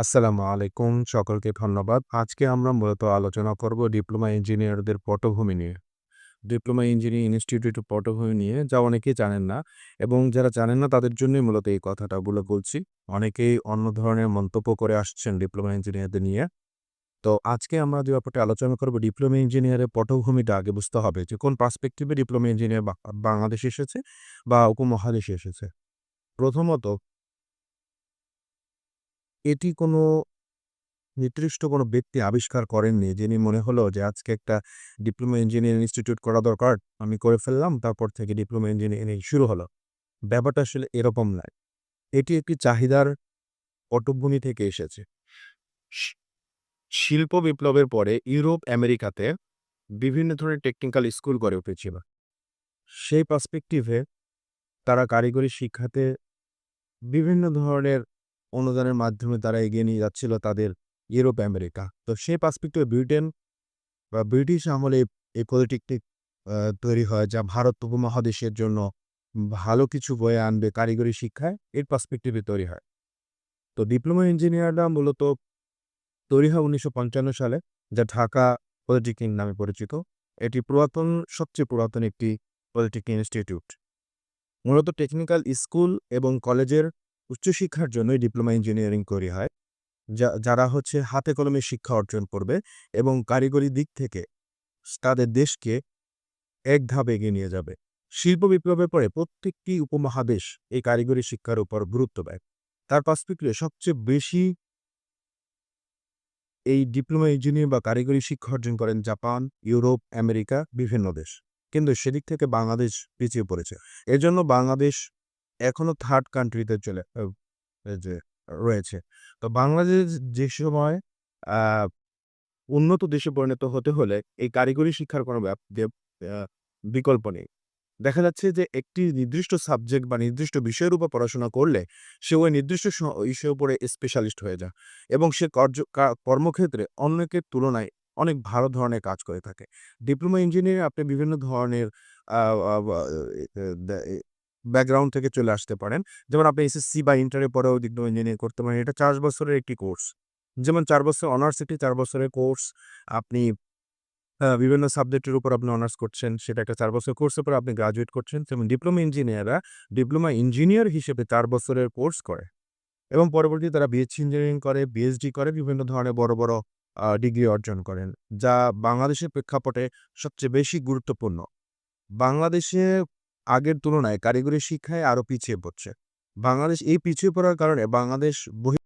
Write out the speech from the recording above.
আসসালামু আলাইকুম, সকলকে ধন্যবাদ। আজকে আমরা মূলত আলোচনা করব ডিপ্লোমা ইঞ্জিনিয়ারদের পটভূমি নিয়ে। ডিপ্লোমা ইঞ্জিনিয়ারিং ইনস্টিটিউটের পটভূমি নিয়ে, যা অনেকেই জানেন না এবং যারা জানেন না, তাদের জন্যই মূলত এই কথাটা বলে বলছি। অনেকেই অন্য ধরনের মন্তব্য করে আসছেন ডিপ্লোমা ইঞ্জিনিয়ারদের নিয়ে। তো আজকে আমরা যে ব্যাপারটা আলোচনা করব, ডিপ্লোমা ইঞ্জিনিয়ারের পটভূমিটা আগে বুঝতে হবে যে কোন পার্সপেক্টিভে ডিপ্লোমা ইঞ্জিনিয়ার বাংলাদেশে এসেছে বা উপমহাদেশে এসেছে। প্রথমত এটি কোনো নির্দিষ্ট কোনো ব্যক্তি আবিষ্কার করেননি, যিনি মনে হলো যে আজকে একটা ডিপ্লোমা ইঞ্জিনিয়ারিং ইনস্টিটিউট করা দরকার, আমি করে ফেললাম, তারপর থেকে ডিপ্লোমা ইঞ্জিনিয়ারিং শুরু হলো। ব্যাপারটা আসলে এরকম নয়। এটি একটি চাহিদার পটভূমি থেকে এসেছে। শিল্প বিপ্লবের পরে ইউরোপ, আমেরিকাতে বিভিন্ন ধরনের টেকনিক্যাল স্কুল গড়ে উঠেছিল। সেই পার্সপেক্টিভে তারা কারিগরি শিক্ষাতে বিভিন্ন ধরনের অনুদানের মাধ্যমে তারা এগিয়ে নিয়ে যাচ্ছিল তাদের ইউরোপ, আমেরিকা। তো সেই পার্সপেক্টিভে ব্রিটেন বা ব্রিটিশ আমলে এই- পলিটেকনিক তৈরি হয় যা ভারত উপমহাদেশের জন্য ভালো কিছু বয়ে আনবে কারিগরি শিক্ষায় এর পার্সপেক্টিভে তৈরি হয়। তো ডিপ্লোমা ইঞ্জিনিয়াররা মূলত তৈরি হয় উনিশশো পঞ্চান্ন সালে, যা ঢাকা পলিটেকনিক নামে পরিচিত। এটি পুরাতন, সবচেয়ে পুরাতন একটি পলিটেকনিক ইনস্টিটিউট। মূলত টেকনিক্যাল স্কুল এবং কলেজের উচ্চশিক্ষার জন্যই ডিপ্লোমা ইঞ্জিনিয়ারিং তৈরি হয়। যারা হচ্ছে হাতে কলমে শিক্ষা অর্জন করবে এবং কারিগরি দিক থেকে তাদের দেশকে এক ধাপ এগিয়ে নিয়ে যাবে। শিল্প বিপ্লবের পরে প্রত্যেকটি উপমহাদেশ এই কারিগরি শিক্ষার উপর গুরুত্ব দেয়। তার পার্সপেক্টিভে সবচেয়ে বেশি এই ডিপ্লোমা ইঞ্জিনিয়ারিং বা কারিগরি শিক্ষা অর্জন করেন জাপান, ইউরোপ, আমেরিকা, বিভিন্ন দেশ। কিন্তু সেদিক থেকে বাংলাদেশ পিছিয়ে পড়েছে। এজন্য বাংলাদেশ এখনও থার্ড কান্ট্রিতে চলে যে রয়েছে। তো বাংলাদেশ যে সময় উন্নত দেশে পরিণত হতে হলে এই কারিগরি শিক্ষার কোনো বিকল্প নেই। দেখা যাচ্ছে যে একটি নির্দিষ্ট সাবজেক্ট বা নির্দিষ্ট বিষয়ের উপর পড়াশোনা করলে সে ওই নির্দিষ্ট বিষয়ের উপরে স্পেশালিস্ট হয়ে যায় এবং সে কর্য কর্মক্ষেত্রে অনেকের তুলনায় অনেক ভালো ধরনের কাজ করে থাকে। ডিপ্লোমা ইঞ্জিনিয়ারিং আপনি বিভিন্ন ধরনের ব্যাকগ্রাউন্ড থেকে চলে আসতে পারেন। যেমন আপনি এসএসসি বা ইন্টারের পরেও ডিপ্লোমা ইঞ্জিনিয়ারিং করতে পারেন। এটা চার বছরের একটি কোর্স যেমন চার বছর অনার্স একটি চার বছরের কোর্স আপনি বিভিন্ন সাবজেক্টের উপর আপনি অনার্স করছেন, সেটা একটা চার বছর কোর্সের পর আপনি গ্রাজুয়েট করছেন। যেমন ডিপ্লোমা ইঞ্জিনিয়াররা ডিপ্লোমা ইঞ্জিনিয়ার হিসেবে চার বছরের কোর্স করে। এবং পরবর্তী তারা বিএসসি ইঞ্জিনিয়ারিং করে বিএসডি করে, বিভিন্ন ধরনের বড় বড় ডিগ্রি অর্জন করেন। যা বাংলাদেশের প্রেক্ষাপটে সবচেয়ে বেশি গুরুত্বপূর্ণ। বাংলাদেশে আগের তুলনায় কারিগরি শিক্ষায় আরও পিছিয়ে পড়ছে। বাংলাদেশ এই পিছিয়ে পড়ার কারণে বাংলাদেশ বহি